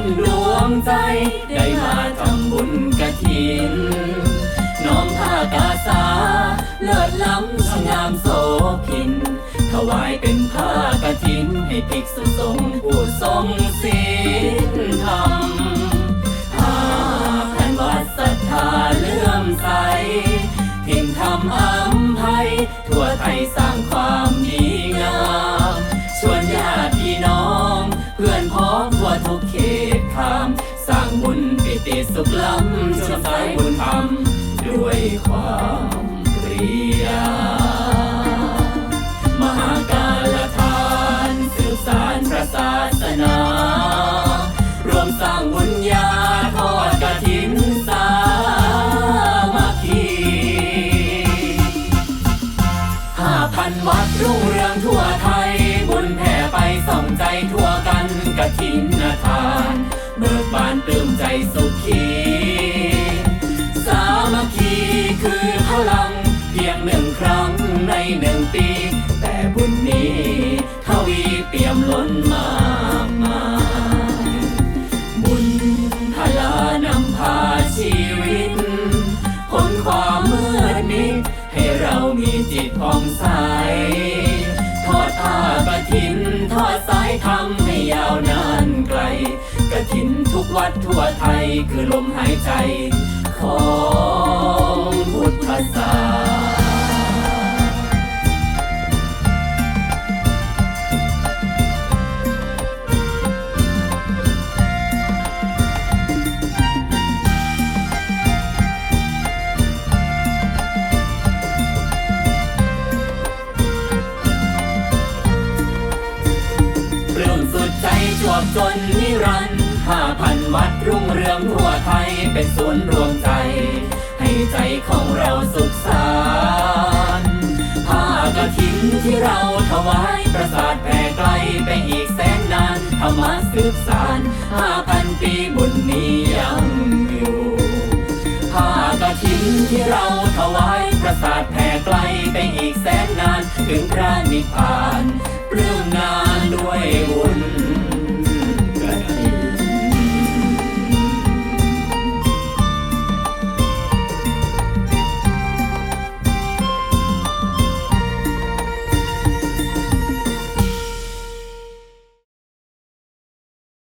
นดวงใจ ได้มาทำบุญกระถิน น้อมผ้ากาสา เลิศล้ำสงามโสพิน ถวายเป็นผ้ากฐิน ให้ภิกษุสงฆ์ผู้ทรงศีลธรรมหาแผ่นวัดศรัทธาเลื่อมใสทินทำอัมภัยทั่วไทยส สุขล้ำชนสายบุญธรรมด้วยความเปรียมหาการทานสืบสารพระศาสนารวมสร้างบุญญาทอดกฐินสามัคคีห้าพันวัดรุ่งเรืองทั่วไทานปลื้มใจสุขีสามัคคีคือพลังเพียงหนึ่งครั้งในหนึ่งปี แต่บุญนี้ทวีเปี่ยมล้นมากมายบุญพลานำพาชีวิตพ้นความมืดมิดให้เรามีจิตผ่องใสทอดผ้ากระถินทอดสายธรรมให้ยาวนานไกล ทุกวัดทั่วไทยคือลมหายใจ ของพุทธศาสนาปลื้มสุดใจจวบจนนิรันดร์ ห้าพันวัดรุ่งเรืองทั่วไทยเป็นศูนย์รวมใจ ให้ใจของเราสุขสานต์ผ้ากฐินที่เราถวายประสาทแผ่ไกลไปอีกแสนนานธรรมะสืบสานห้าพันปีบุญนี้ยังอยู่ผ้ากฐินที่เราถวายประสาทแผ่ไกลไปอีกแสนนานถึงพระนิพพานปลื้มนาน